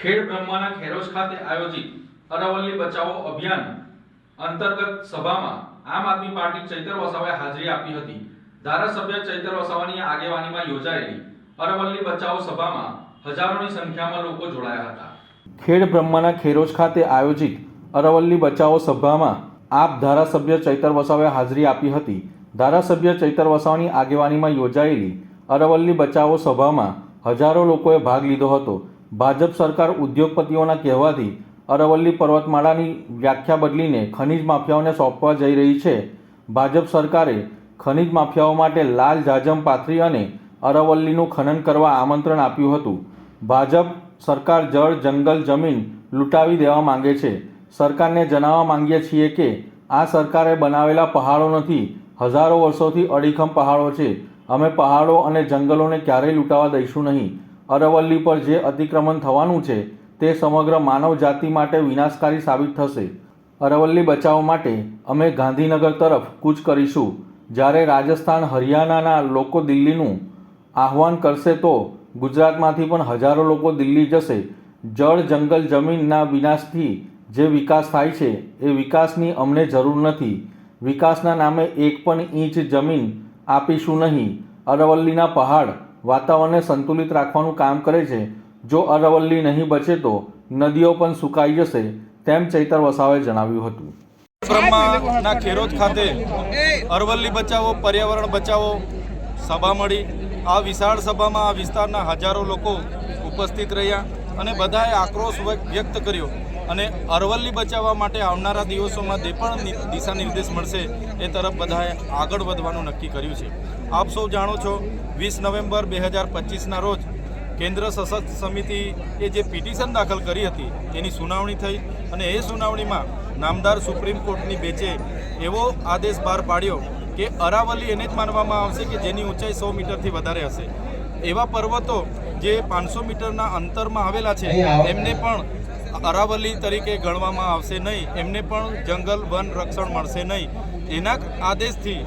ખેડ બ્રહ્માના ખેરોજ ખાતે આયોજિત અરવલ્લી બચાવો અભિયાન અંતર્ગત સભામાં આમ આદમી પાર્ટી ચૈતર વસાવાએ હાજરી આપી હતી. ધારાસભ્ય ચૈતર વસાવાની આગેવાનીમાં યોજાયેલી અરવલ્લી બચાવો સભામાં હજારોની સંખ્યામાં લોકો જોડાયા હતા. ખેડ બ્રહ્માના ખેરોજ ખાતે આયોજિત અરવલ્લી બચાવો સભામાં આપ ધારાસભ્ય ચૈતર વસાવાએ હાજરી આપી હતી. ધારાસભ્ય ચૈતર વસાવાની આગેવાનીમાં યોજાયેલી અરવલ્લી બચાવો સભામાં હજારો લોકોએ ભાગ લીધો હતો. ભાજપ સરકાર ઉદ્યોગપતિઓના કહેવાથી અરવલ્લી પર્વતમાળાની વ્યાખ્યા બદલીને ખનિજ માફિયાઓને સોંપવા જઈ રહી છે. ભાજપ સરકારે ખનિજ માફિયાઓ માટે લાલ જાજમ પાથરી અને અરવલ્લીનું ખનન કરવા આમંત્રણ આપ્યું હતું. ભાજપ સરકાર જળ, જંગલ, જમીન લૂંટાવી દેવા માંગે છે. સરકારને જણાવવા માંગીએ છીએ કે આ સરકારે બનાવેલા પહાડો નથી. હજારો વર્ષોથી અડીખમ પહાડો છે. અમે પહાડો અને જંગલોને ક્યારેય લૂંટાવા દઈશું નહીં. અરવલ્લી પર જે અતિક્રમણ થવાનું છે, તે સમગ્ર માનવ જાતિ માટે વિનાશકારી સાબિત થશે. અરવલ્લી બચાવ માટે અમે ગાંધીનગર તરફ કૂચ કરીશું. જ્યારે રાજસ્થાન હરિયાણાના લોકો દિલ્હીનું આહવાન કરશે તો ગુજરાતમાંથી પણ હજારો લોકો દિલ્હી જશે. જળ જંગલ જમીનના વિનાશથી જે વિકાસ થાય છે, એ વિકાસની અમને જરૂર નથી. વિકાસના નામે એક પણ ઇંચ જમીન આપીશું નહીં. અરવલ્લીના પહાડ વાતાવરણને સંતુલિત રાખવાનું કામ કરે છે. જો અરવલ્લી નહીં બચે તો નદીઓ પણ સુકાઈ જશે, તેમ ચૈતર વસાવાએ જણાવ્યું હતું. બ્રહ્માના ખેરોજ ખાતે અરવલ્લી બચાવો, પર્યાવરણ બચાવો સભા મળી. આ વિશાળ સભામાં આ વિસ્તારના હજારો લોકો ઉપસ્થિત રહ્યા અને બધાએ આક્રોશ વ્યક્ત કર્યો. અને અરવલ્લી બચાવવા માટે આવનારા દિવસોમાં જે પણ દિશા નિર્દેશ મળશે એ તરફ બધાએ આગળ વધવાનું નક્કી કર્યું છે. આપ સૌ જાણો છો વીસ નવેમ્બર બે હજાર પચીસના રોજ કેન્દ્ર સશસ્ત્ર સમિતિએ જે પિટિશન દાખલ કરી હતી તેની સુનાવણી થઈ અને એ સુનાવણીમાં નામદાર સુપ્રીમ કોર્ટની બેચે એવો આદેશ બહાર પાડ્યો કે અરાવલી એને જ માનવામાં આવશે કે જેની ઊંચાઈ સો મીટરથી વધારે હશે. એવા પર્વતો જે પાંચસો મીટરના અંતરમાં આવેલા છે એમને પણ અરાવલી તરીકે ગણવામાં આવશે નહીં. એમને પણ જંગલ, વન રક્ષણ મળશે નહીં. એના આદેશથી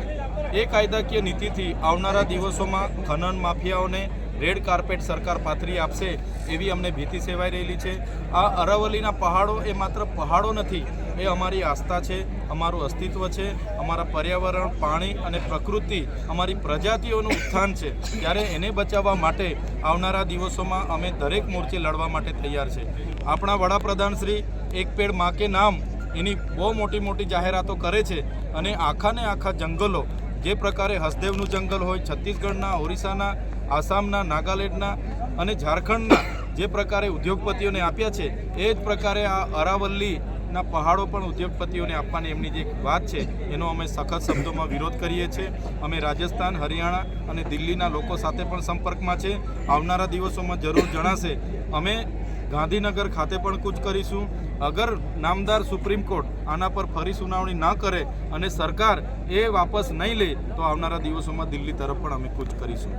એ કાયદાકીય નીતિથી આવનારા દિવસોમાં ખનન માફિયાઓને રેડ કાર્પેટ સરકાર પાથરી આપશે એવી અમને ભીતિ સેવાઈ રહેલી છે. આ અરાવલીના પહાડો એ માત્ર પહાડો નથી એ અમારી આસ્થા છે, અમારું અસ્તિત્વ છે, અમારા પર્યાવરણ, પાણી અને પ્રકૃતિ અમારી પ્રજાતિઓનું ઉત્થાન છે. ત્યારે એને બચાવવા માટે આવનારા દિવસોમાં અમે દરેક મોરચે લડવા માટે તૈયાર છે. આપણા વડાપ્રધાન શ્રી એક પેડ મા કે નામ એની બહુ મોટી મોટી જાહેરાતો કરે છે અને આખાને આખા જંગલો, જે પ્રકારે હસદેવનું જંગલ હોય, છત્તીસગઢના, ઓરિસ્સાના, આસામના, નાગાલેન્ડના અને ઝારખંડના જે પ્રકારે ઉદ્યોગપતિઓને આપ્યા છે, એ જ પ્રકારે આ અરાવલ્લીના પહાડો પણ ઉદ્યોગપતિઓને આપવાની એમની જે વાત છે, એનો અમે સખત શબ્દોમાં વિરોધ કરીએ છીએ. અમે રાજસ્થાન, હરિયાણા અને દિલ્હીના લોકો સાથે પણ સંપર્કમાં છે. આવનારા દિવસોમાં જરૂર જણાશે. અમે ગાંધીનગર ખાતે પણ કૂચ કરીશું. અગર નામદાર સુપ્રીમ કોર્ટ આના પર ફરી સુનાવણી ન કરે અને સરકાર એ વાપસ નહીં લે, તો આવનારા દિવસોમાં દિલ્હી તરફ પણ અમે કૂચ કરીશું.